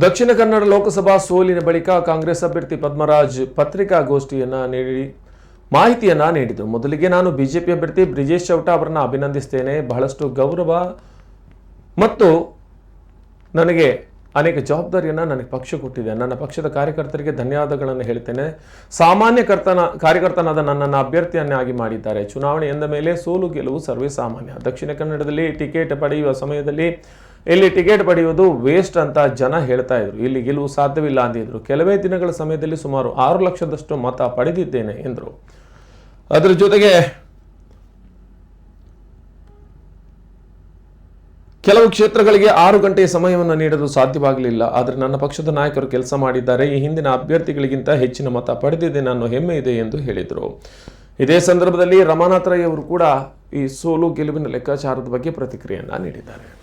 ದಕ್ಷಿಣ ಕನ್ನಡ ಲೋಕಸಭಾ ಸೋಲಿನ ಬಳಿಕ ಕಾಂಗ್ರೆಸ್ ಅಭ್ಯರ್ಥಿ ಪದ್ಮರಾಜ್ ಪತ್ರಿಕಾಗೋಷ್ಠಿಯನ್ನ ನೀಡಿ ಮಾಹಿತಿಯನ್ನ ನೀಡಿದರು. ಮೊದಲಿಗೆ ನಾನು ಬಿಜೆಪಿ ಅಭ್ಯರ್ಥಿ ಬ್ರಿಜೇಶ್ ಚೌಟಾ ಅವರನ್ನ ಅಭಿನಂದಿಸ್ತೇನೆ. ಬಹಳಷ್ಟು ಗೌರವ ಮತ್ತು ನನಗೆ ಅನೇಕ ಜವಾಬ್ದಾರಿಯನ್ನು ನನಗೆ ಪಕ್ಷ ಕೊಟ್ಟಿದೆ. ನನ್ನ ಪಕ್ಷದ ಕಾರ್ಯಕರ್ತರಿಗೆ ಧನ್ಯವಾದಗಳನ್ನು ಹೇಳ್ತೇನೆ. ಸಾಮಾನ್ಯ ಕರ್ತನ, ಕಾರ್ಯಕರ್ತನಾದ ನನ್ನನ್ನು ಅಭ್ಯರ್ಥಿಯನ್ನಾಗಿ ಮಾಡಿದ್ದಾರೆ. ಚುನಾವಣೆ ಎಂದ ಮೇಲೆ ಸೋಲು ಗೆಲುವು ಸರ್ವೇ ಸಾಮಾನ್ಯ. ದಕ್ಷಿಣ ಕನ್ನಡದಲ್ಲಿ ಟಿಕೆಟ್ ಪಡೆಯುವ ಸಮಯದಲ್ಲಿ ಇಲ್ಲಿ ಟಿಕೆಟ್ ಪಡೆಯುವುದು ವೇಸ್ಟ್ ಅಂತ ಜನ ಹೇಳ್ತಾ ಇದ್ರು. ಇಲ್ಲಿ ಗೆಲುವು ಸಾಧ್ಯವಿಲ್ಲ ಅಂದಿದ್ರು. ಕೆಲವೇ ದಿನಗಳ ಸಮಯದಲ್ಲಿ ಸುಮಾರು ಆರು ಲಕ್ಷದಷ್ಟು ಮತ ಪಡೆದಿದ್ದೇನೆ ಎಂದರು. ಅದರ ಜೊತೆಗೆ ಕೆಲವು ಕ್ಷೇತ್ರಗಳಿಗೆ ಆರು ಗಂಟೆಯ ಸಮಯವನ್ನು ನೀಡಲು ಸಾಧ್ಯವಾಗಲಿಲ್ಲ. ಆದರೆ ನನ್ನ ಪಕ್ಷದ ನಾಯಕರು ಕೆಲಸ ಮಾಡಿದ್ದಾರೆ. ಈ ಹಿಂದಿನ ಅಭ್ಯರ್ಥಿಗಳಿಗಿಂತ ಹೆಚ್ಚಿನ ಮತ ಪಡೆದಿದೆ. ಅನ್ನೋ ಹೆಮ್ಮೆ ಇದೆ ಎಂದು ಹೇಳಿದರು. ಇದೇ ಸಂದರ್ಭದಲ್ಲಿ ರಮಾನಾಥ್ ರೈ ಅವರು ಕೂಡ ಈ ಸೋಲು ಗೆಲುವಿನ ಲೆಕ್ಕಾಚಾರದ ಬಗ್ಗೆ ಪ್ರತಿಕ್ರಿಯೆಯನ್ನು ನೀಡಿದ್ದಾರೆ.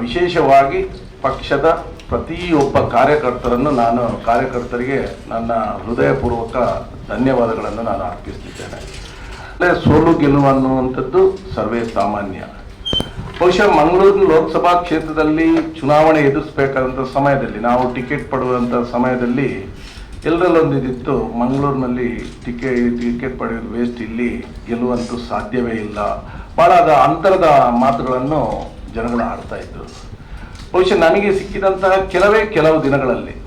ವಿಶೇಷವಾಗಿ ಪಕ್ಷದ ಪ್ರತಿಯೊಬ್ಬ ಕಾರ್ಯಕರ್ತರನ್ನು ನಾನು, ಕಾರ್ಯಕರ್ತರಿಗೆ ನನ್ನ ಹೃದಯಪೂರ್ವಕ ಧನ್ಯವಾದಗಳನ್ನು ನಾನು ಅರ್ಪಿಸ್ತಿದ್ದೇನೆ. ಸೋಲು ಗೆಲುವು ಅನ್ನುವಂಥದ್ದು ಸರ್ವೇ ಸಾಮಾನ್ಯ. ಬಹುಶಃ ಮಂಗಳೂರು ಲೋಕಸಭಾ ಕ್ಷೇತ್ರದಲ್ಲಿ ಚುನಾವಣೆ ಎದುರಿಸಬೇಕಾದಂಥ ಸಮಯದಲ್ಲಿ, ನಾವು ಟಿಕೆಟ್ ಪಡುವಂಥ ಸಮಯದಲ್ಲಿ ಎಲ್ಲರಲ್ಲೊಂದು ಇದಿತ್ತು ಮಂಗಳೂರಿನಲ್ಲಿ ಟಿಕೆಟ್ ಟಿಕೆಟ್ ಪಡೆಯೋದು ವೇಸ್ಟ್ ಇಲ್ಲಿ ಗೆಲ್ಲುವಂತೂ ಸಾಧ್ಯವೇ ಇಲ್ಲ. ಭಾಳ ಅಂತರದ ಮಾತುಗಳನ್ನು ಜನಗಳು ಆಡ್ತಾ ಇದ್ರು. ಬಹುಶಃ ನನಗೆ ಸಿಕ್ಕಿದಂತಹ ಕೆಲವೇ ಕೆಲವು ದಿನಗಳಲ್ಲಿ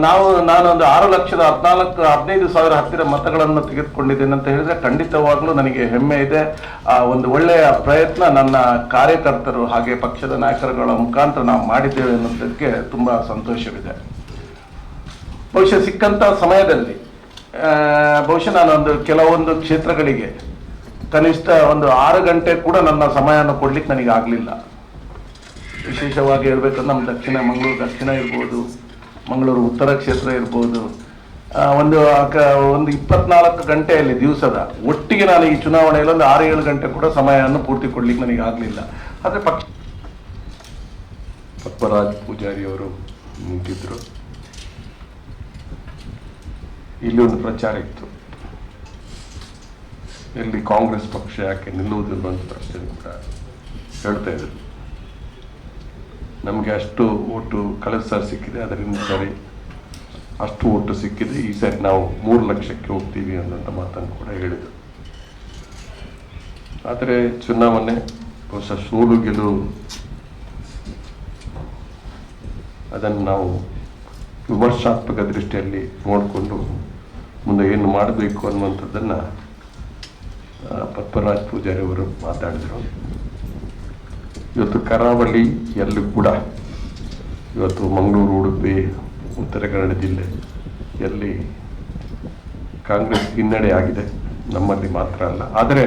ನಾವು, ನಾನೊಂದು ಆರು ಲಕ್ಷದ ಹದಿನಾಲ್ಕು, ಹದಿನೈದು ಸಾವಿರ ಹತ್ತಿರ ಮತಗಳನ್ನು ತೆಗೆದುಕೊಂಡಿದ್ದೇನೆ ಅಂತ ಹೇಳಿದ್ರೆ ಖಂಡಿತವಾಗ್ಲೂ ನನಗೆ ಹೆಮ್ಮೆ ಇದೆ. ಆ, ಒಂದು ಒಳ್ಳೆಯ ಪ್ರಯತ್ನ ನನ್ನ ಕಾರ್ಯಕರ್ತರು ಹಾಗೆ ಪಕ್ಷದ ನಾಯಕರುಗಳ ಮುಖಾಂತರ ನಾವು ಮಾಡಿದ್ದೇವೆ ಅನ್ನೋದಕ್ಕೆ ತುಂಬಾ ಸಂತೋಷವಿದೆ. ಬಹುಶಃ ಸಿಕ್ಕಂತ ಸಮಯದಲ್ಲಿ ಬಹುಶಃ ನಾನೊಂದು ಕೆಲವೊಂದು ಕ್ಷೇತ್ರಗಳಿಗೆ ಕನಿಷ್ಠ ಒಂದು ಆರು ಗಂಟೆ ಕೂಡ ನನ್ನ ಸಮಯವನ್ನು ಕೊಡ್ಲಿಕ್ಕೆ ನನಗೆ ಆಗಲಿಲ್ಲ. ವಿಶೇಷವಾಗಿ ಹೇಳ್ಬೇಕಂದ್ರೆ ನಮ್ಮ ದಕ್ಷಿಣ, ಮಂಗಳೂರು ದಕ್ಷಿಣ ಇರ್ಬೋದು, ಮಂಗಳೂರು ಉತ್ತರ ಕ್ಷೇತ್ರ ಇರ್ಬೋದು. ಒಂದು ಒಂದು ಇಪ್ಪತ್ನಾಲ್ಕು ಗಂಟೆಯಲ್ಲಿ ದಿವಸದ ಒಟ್ಟಿಗೆ ನಾನು ಈ ಚುನಾವಣೆಯಲ್ಲಿ ಒಂದು ಆರು, ಏಳು ಗಂಟೆ ಕೂಡ ಸಮಯವನ್ನು ಪೂರ್ತಿ ಕೊಡ್ಲಿಕ್ಕೆ ನನಗೆ ಆಗಲಿಲ್ಲ. ಆದರೆ ಪಕ್ಷ ಪದ್ಮರಾಜ್ ಪೂಜಾರಿ ಅವರು ನಿಂತಿದ್ರು. ಇಲ್ಲಿ ಒಂದು ಪ್ರಚಾರ ಇತ್ತು. ಇಲ್ಲಿ ಕಾಂಗ್ರೆಸ್ ಪಕ್ಷ ಯಾಕೆ ನಿಲ್ಲುವುದಿಲ್ಲ ಅಂತ ಪ್ರಶ್ನೆ ಅಂತ ಹೇಳ್ತಾ ಇದ್ರು ನಮಗೆ ಅಷ್ಟು ಓಟು ಕಳೆದ ಸಾರಿ ಸಿಕ್ಕಿದೆ, ಅದರಿಂದ ಸರಿ. ಅಷ್ಟು ಓಟು ಸಿಕ್ಕಿದೆ, ಈ ಸಾರಿ ನಾವು ಮೂರು ಲಕ್ಷಕ್ಕೆ ಹೋಗ್ತೀವಿ ಅನ್ನೋಂಥ ಮಾತನ್ನು ಕೂಡ ಹೇಳಿದರು. ಆದರೆ ಚುನಾವಣೆ ಹೊಸ ಸೋಲು ಗೆಲುವು, ಅದನ್ನು ನಾವು ವಿಮರ್ಶಾತ್ಮಕ ದೃಷ್ಟಿಯಲ್ಲಿ ನೋಡಿಕೊಂಡು ಮುಂದೆ ಏನು ಮಾಡಬೇಕು ಅನ್ನುವಂಥದ್ದನ್ನು ಪದ್ಮರಾಜ್ ಪೂಜಾರಿ ಅವರು ಮಾತಾಡಿದರು. ಇವತ್ತು ಕರಾವಳಿ ಎಲ್ಲೂ ಕೂಡ ಇವತ್ತು ಮಂಗಳೂರು, ಉಡುಪಿ, ಉತ್ತರ ಕನ್ನಡ ಜಿಲ್ಲೆ ಎಲ್ಲಿ ಕಾಂಗ್ರೆಸ್ ಹಿನ್ನಡೆ ಆಗಿದೆ ನಮ್ಮಲ್ಲಿ ಮಾತ್ರ ಅಲ್ಲ. ಆದರೆ